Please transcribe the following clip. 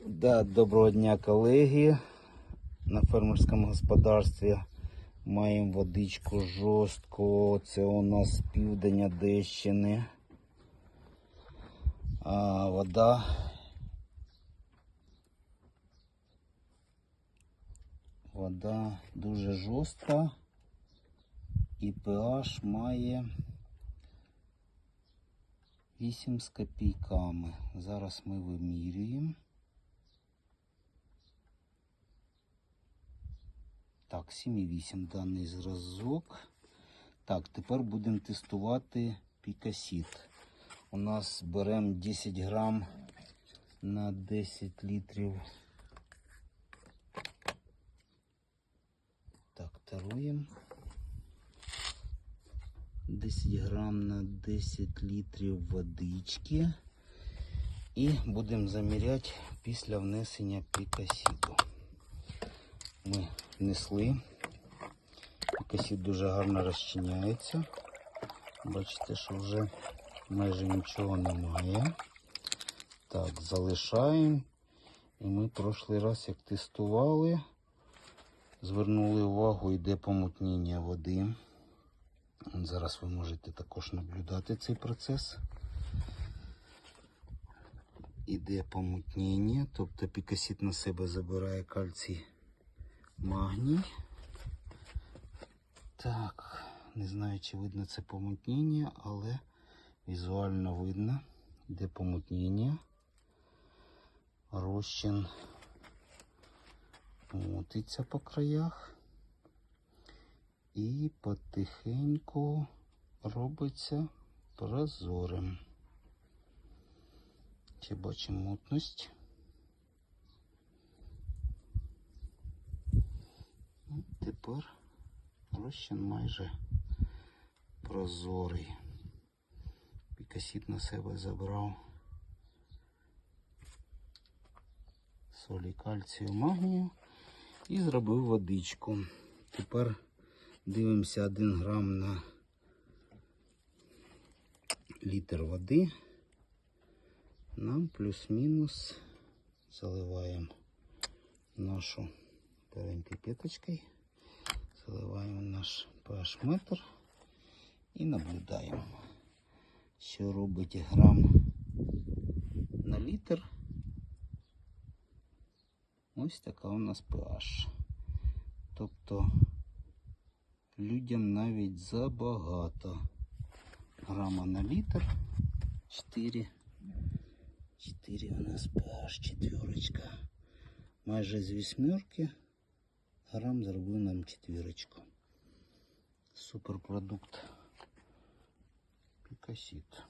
Да, доброго дня, колеги. На фермерському господарстві маємо водичку жорстку. Це у нас південь Одещини. А, вода. Вода дуже жорстка. І pH має 8 з копійками. Зараз ми вимірюємо. Так, 7,8 даний зразок. Так, тепер будемо тестувати пікасіт. У нас беремо 10 грам на 10 літрів. Так, таруємо. 10 грам на 10 літрів водички. І будемо заміряти після внесення пікасіту. Ми внесли. Пікасіт дуже гарно розчиняється. Бачите, що вже майже нічого немає. Так, залишаємо. І ми прошлий раз, як тестували, звернули увагу, йде помутнення води. Зараз ви можете також наблюдати цей процес. Іде помутнення, тобто пікасіт на себе забирає кальцій магній. Так, не знаю, чи видно це помутнення, але візуально видно, де помутнення. Розчин мутиться по краях. І потихеньку робиться прозорим. Ще бачимо мутність. Ну, Тепер розчин майже прозорий. Пікасіт на себе забрав солі кальцію магнію і зробив водичку. Тепер дивимося 1 грам на літр води. Нам плюс-мінус заливаємо нашу п'яточкою, заливаємо наш pH метр і наблюдаємо, що робить грам на літр. Ось така у нас pH. Тобто людям навіть забагато. Грама на літр 4. 4 у нас pH четверочка. Майже з вісьмерки грам зробив нам четвірочку. Суперпродукт. Пікасіт.